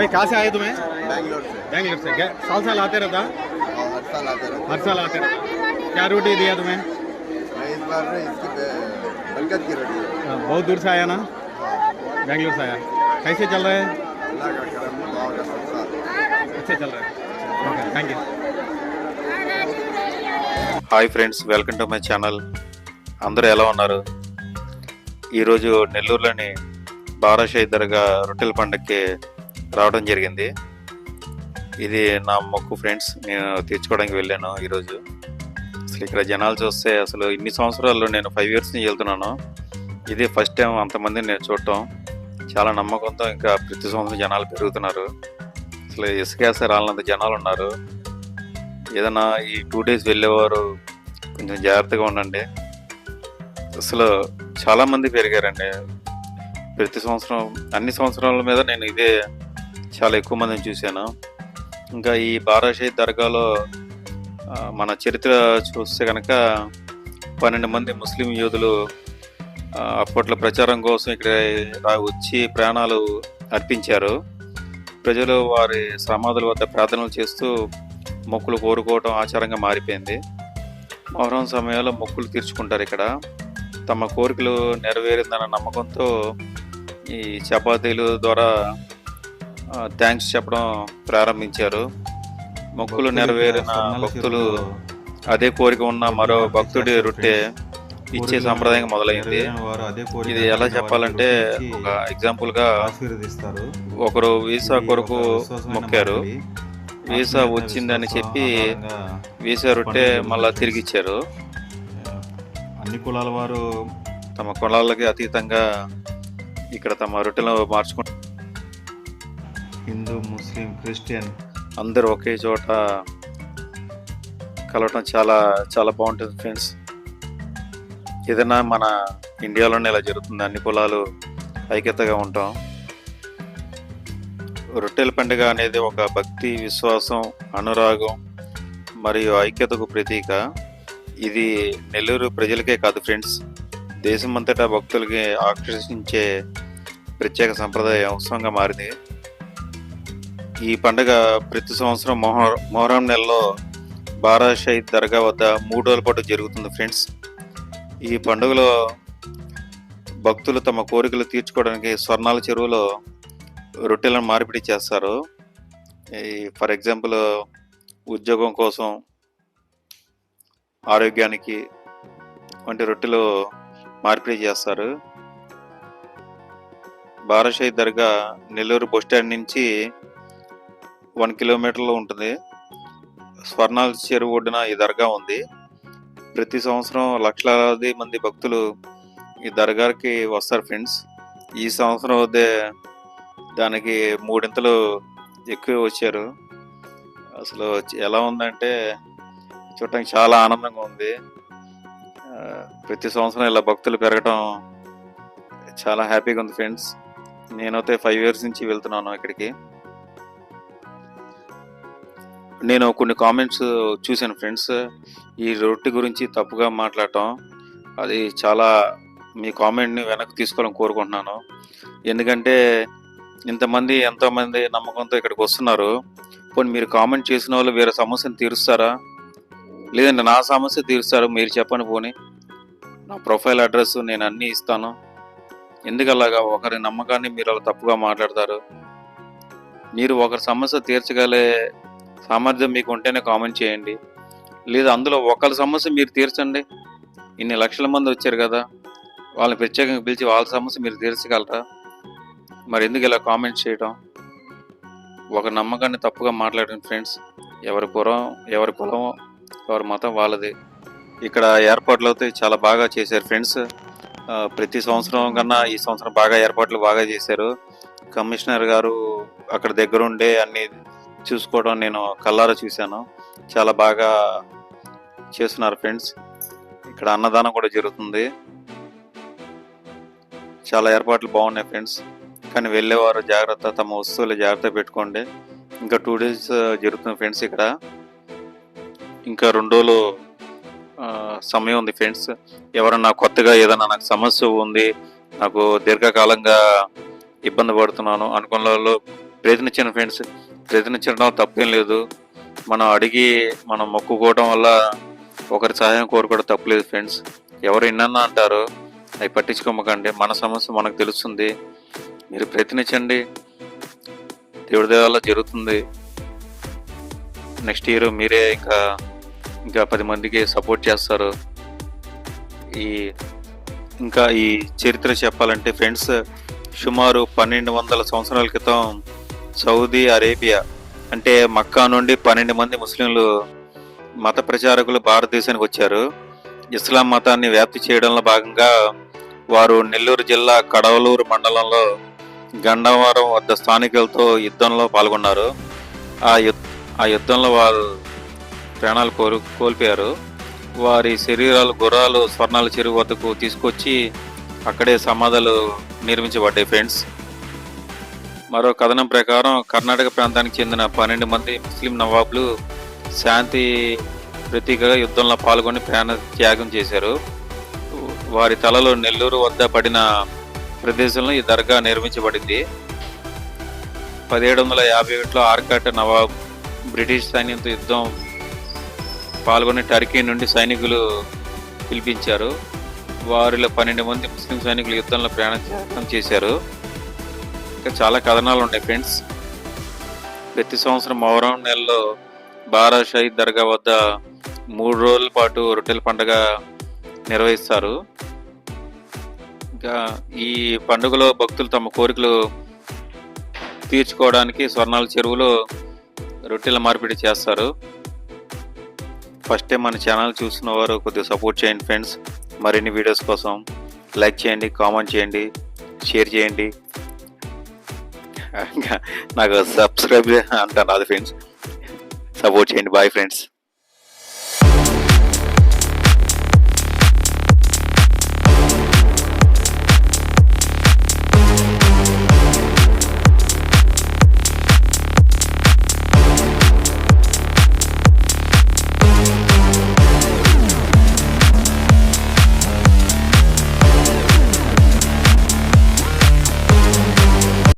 भाई कहाँ से आए तुम्हें बैंगलोर से बैंगलोर से क्या साल साल आते रहता और हर साल आते रहते हर साल आते रहता क्या रोटी दिया तुम्हें मैं इस बार इसकी बे- बरकत की रोटी है हाँ, बहुत दूर से आया ना बैंगलोर से आया कैसे चल रहा है अल्लाह का करम दुआ का संसार अच्छे चल रहा है okay thank you hi friends welcome to my channel అందరూ ఎలా ఉన్నారు ఈరోజు నెల్లూరులోని బారాషాయి దర్గా రొట్టెల పండగకి రావడం జరిగింది. ఇది నా మొక్కు ఫ్రెండ్స్. నేను తీర్చుకోవడానికి వెళ్ళాను ఈరోజు. అసలు ఇక్కడ జనాలు చూస్తే అసలు ఇన్ని సంవత్సరాల్లో నేను ఫైవ్ ఇయర్స్ నుంచి వెళ్తున్నాను. ఇది ఫస్ట్ టైం అంతమంది నేను చూడటం. చాలా నమ్మకంతో ఇంకా ప్రతి సంవత్సరం జనాలు పెరుగుతున్నారు. అసలు ఇసుకేస్తే రాలినంత జనాలు ఉన్నారు. ఏదైనా ఈ టూ డేస్ వెళ్ళేవారు కొంచెం జాగ్రత్తగా ఉండండి. అసలు చాలామంది పెరిగారండి. ప్రతి సంవత్సరం అన్ని సంవత్సరాల మీద నేను ఇదే చాలా ఎక్కువ మందిని చూశాను. ఇంకా ఈ బారాషాయి దర్గాలో మన చరిత్ర చూస్తే కనుక పన్నెండు మంది ముస్లిం యోధులు అప్పట్లో ప్రచారం కోసం ఇక్కడ వచ్చి ప్రాణాలు అర్పించారు. ప్రజలు వారి సమాధుల వద్ద ప్రార్థనలు చేస్తూ మొక్కులు కోరుకోవడం ఆచారంగా మారిపోయింది. మొహరం సమయంలో మొక్కులు తీర్చుకుంటారు ఇక్కడ. తమ కోరికలు నెరవేరిందన్న నమ్మకంతో ఈ చపాతీలు ద్వారా థ్యాంక్స్ చెప్పడం ప్రారంభించారు. మొక్కులు నెరవేరిన భక్తులు అదే కోరిక ఉన్న మరో భక్తుడి రొట్టె ఇచ్చే సంప్రదాయం మొదలైంది. ఇది ఎలా చెప్పాలంటే ఒక ఎగ్జాంపుల్గా ఒకరు వీసా కొరకు మొక్కారు. వీసా వచ్చిందని చెప్పి వీసా రొట్టె మళ్ళా తిరిగి ఇచ్చారు. ఆ, అన్ని కులాల వారు తమ కులాలకి అతీతంగా ఇక్కడ తమ రొట్టెలు మార్చుకుంటూ హిందూ ముస్లిం క్రిస్టియన్. అందరూ ఒకే చోట కలవటం చాలా చాలా బాగుంటుంది ఫ్రెండ్స్. ఏదైనా మన ఇండియాలోనే ఇలా జరుగుతుంది. అన్ని కులాలు ఐక్యతగా ఉంటాం. రొట్టెల పండుగ అనేది ఒక భక్తి విశ్వాసం అనురాగం మరియు ఐక్యతకు ప్రతీక. ఇది నెల్లూరు ప్రజలకే కాదు ఫ్రెండ్స్. దేశమంతటా భక్తులకి ఆకర్షించే ప్రత్యేక సంప్రదాయ అంశంగా మారింది. ఈ పండుగ ప్రతి సంవత్సరం మొహర్ మొహరం నెలలో బారాషాయి దర్గా వద్ద మూడు రోజుల పాటు జరుగుతుంది ఫ్రెండ్స్. ఈ పండుగలో భక్తులు తమ కోరికలు తీర్చుకోవడానికి స్వర్ణాల చెరువులో రొట్టెలను మార్పిడి చేస్తారు. ఈ ఫర్ ఎగ్జాంపుల్ ఉద్యోగం కోసం ఆరోగ్యానికి వంటి రొట్టెలు మార్పిడి చేస్తారు. బారాషాయి దర్గా నెల్లూరు బస్ స్టాండ్ నుంచి వన్ కిలోమీటర్లో ఉంటుంది. స్వర్ణాల చెరువు ఒడ్డున ఈ దర్గా ఉంది. ప్రతి సంవత్సరం లక్షలాది మంది భక్తులు ఈ దర్గాకి వస్తారు ఫ్రెండ్స్ ఈ సంవత్సరం అయితే దానికి మూడింతలు ఎక్కువ వచ్చారు. అసలు ఎలా ఉందంటే చూడటానికి చాలా ఆనందంగా ఉంది. ప్రతి సంవత్సరం ఇలా భక్తులు పెరగటం చాలా హ్యాపీగా ఉంది ఫ్రెండ్స్ నేనైతే ఫైవ్ ఇయర్స్ నుంచి వెళ్తున్నాను ఇక్కడికి. నేను కొన్ని కామెంట్స్ చూశాను ఫ్రెండ్స్ ఈ రొట్టె గురించి తప్పుగా మాట్లాడటం అది చాలా మీ కామెంట్ని వెనక్కి తీసుకోవాలని కోరుకుంటున్నాను. ఎందుకంటే ఇంతమంది ఎంతోమంది నమ్మకంతో ఇక్కడికి వస్తున్నారు. పోనీ మీరు కామెంట్ చేసిన వాళ్ళు వేరే సమస్యను తీరుస్తారా? లేదంటే నా సమస్య తీరుస్తారు? మీరు చెప్పండి పోనీ. నా ప్రొఫైల్ అడ్రస్ నేను అన్నీ ఇస్తాను. ఎందుకు అలాగా? ఒకరి నమ్మకాన్ని మీరు అలా తప్పుగా మాట్లాడతారు. మీరు ఒకరి సమస్య తీర్చగలే సామర్థ్యం మీకు ఉంటేనే కామెంట్ చేయండి. లేదా అందులో ఒకరి సమస్య మీరు తీర్చండి. ఇన్ని లక్షల మంది వచ్చారు కదా వాళ్ళని ప్రత్యేకంగా పిలిచి వాళ్ళ సమస్య మీరు తీర్చగలరా? మరి ఎందుకు ఇలా కామెంట్ చేయడం? ఒక నమ్మకాన్ని తప్పుగా మాట్లాడండి ఫ్రెండ్స్ ఎవరి పురం ఎవరి కులం ఎవరి మతం వాళ్ళది. ఇక్కడ ఏర్పాట్లు అయితే చాలా బాగా చేశారు ఫ్రెండ్స్ ప్రతి సంవత్సరం కన్నా ఈ సంవత్సరం బాగా ఏర్పాట్లు బాగా చేశారు. కమిషనర్ గారు అక్కడ దగ్గరుండే అన్ని చూసుకోవడం నేను కల్లారా చూశాను. చాలా బాగా చేస్తున్నారు ఫ్రెండ్స్. ఇక్కడ అన్నదానం కూడా జరుగుతుంది. చాలా ఏర్పాట్లు బాగున్నాయి ఫ్రెండ్స్. కానీ వెళ్ళేవారు జాగ్రత్త తమ వస్తువులు జాగ్రత్త పెట్టుకోండి. ఇంకా టూ డేస్ జరుగుతుంది ఫ్రెండ్స్ ఇక్కడ. ఇంకా రెండు రోజులు సమయం ఉంది ఫ్రెండ్స్. ఎవరన్నా కొత్తగా ఏదైనా నాకు సమస్య ఉంది నాకు దీర్ఘకాలంగా ఇబ్బంది పడుతున్నాను అనుకున్న వాళ్ళు ప్రయత్నించాను ఫ్రెండ్స్. ప్రయత్నించడం తప్పేం లేదు. మనం అడిగి మనం మొక్కుకోవడం వల్ల ఒకరి సహాయం కోరుకోవడం తప్పలేదు ఫ్రెండ్స్. ఎవరు ఎన్నన్నా అంటారు అవి పట్టించుకోమకండి మన సమస్య మనకు తెలుస్తుంది. మీరు ప్రయత్నించండి. దేవుడి దేవాల జరుగుతుంది. నెక్స్ట్ ఇయర్ మీరే ఇంకా ఇంకా పది మందికి సపోర్ట్ చేస్తారు. ఈ ఇంకా ఈ చరిత్ర చెప్పాలంటే ఫ్రెండ్స్ సుమారు పన్నెండు వందల సంవత్సరాల క్రితం సౌదీ అరేబియా అంటే మక్కా నుండి పన్నెండు మంది ముస్లింలు మత ప్రచారకులు భారతదేశానికి వచ్చారు. ఇస్లాం మతాన్ని వ్యాప్తి చేయడంలో భాగంగా వారు నెల్లూరు జిల్లా కడవలూరు మండలంలో గండవరం వద్ద స్థానికులతో యుద్ధంలో పాల్గొన్నారు. ఆ యుద్ధ ఆ యుద్ధంలో వారు ప్రాణాలు కోరు కోల్పోయారు. వారి శరీరాలు గుర్రాలు స్వర్ణాల చెరువు వద్దకు తీసుకొచ్చి అక్కడే సమాధులు నిర్మించబడ్డాయి ఫ్రెండ్స్. మరో కథనం ప్రకారం కర్ణాటక ప్రాంతానికి చెందిన పన్నెండు మంది ముస్లిం నవాబులు శాంతి ప్రతీకగా యుద్ధంలో పాల్గొని ప్రాణ త్యాగం చేశారు. వారి తలలో నెల్లూరు వద్ద పడిన ప్రదేశంలో ఈ దర్గా నిర్మించబడింది. పదిహేడు వందల యాభై ఒకటిలో ఆర్కాట్ నవాబ్ బ్రిటిష్ సైన్యంతో యుద్ధం పాల్గొని టర్కీ నుండి సైనికులు పిలిపించారు. వారిలో పన్నెండు మంది ముస్లిం సైనికులు యుద్ధంలో ప్రయాణం చేశారు. ఇంకా చాలా కథనాలు ఉన్నాయి ఫ్రెండ్స్. ప్రతి సంవత్సరం మొహరం నెలలో బారా షహీద్ దర్గా వద్ద మూడు రోజుల పాటు రొట్టెల పండుగ నిర్వహిస్తారు. ఇంకా ఈ పండుగలో భక్తులు తమ కోరికలు తీర్చుకోవడానికి స్వర్ణాల చెరువులో రొట్టెల మార్పిడి చేస్తారు. ఫస్ట్ టైం మన ఛానల్ చూసిన వారు కొద్దిగా సపోర్ట్ చేయండి ఫ్రెండ్స్. మరిన్ని వీడియోస్ కోసం లైక్ చేయండి కామెంట్ చేయండి షేర్ చేయండి. నాకు సబ్స్క్రైబ్ అంటాను అది ఫ్రెండ్స్. సపోర్ట్ చేయండి. Bye friends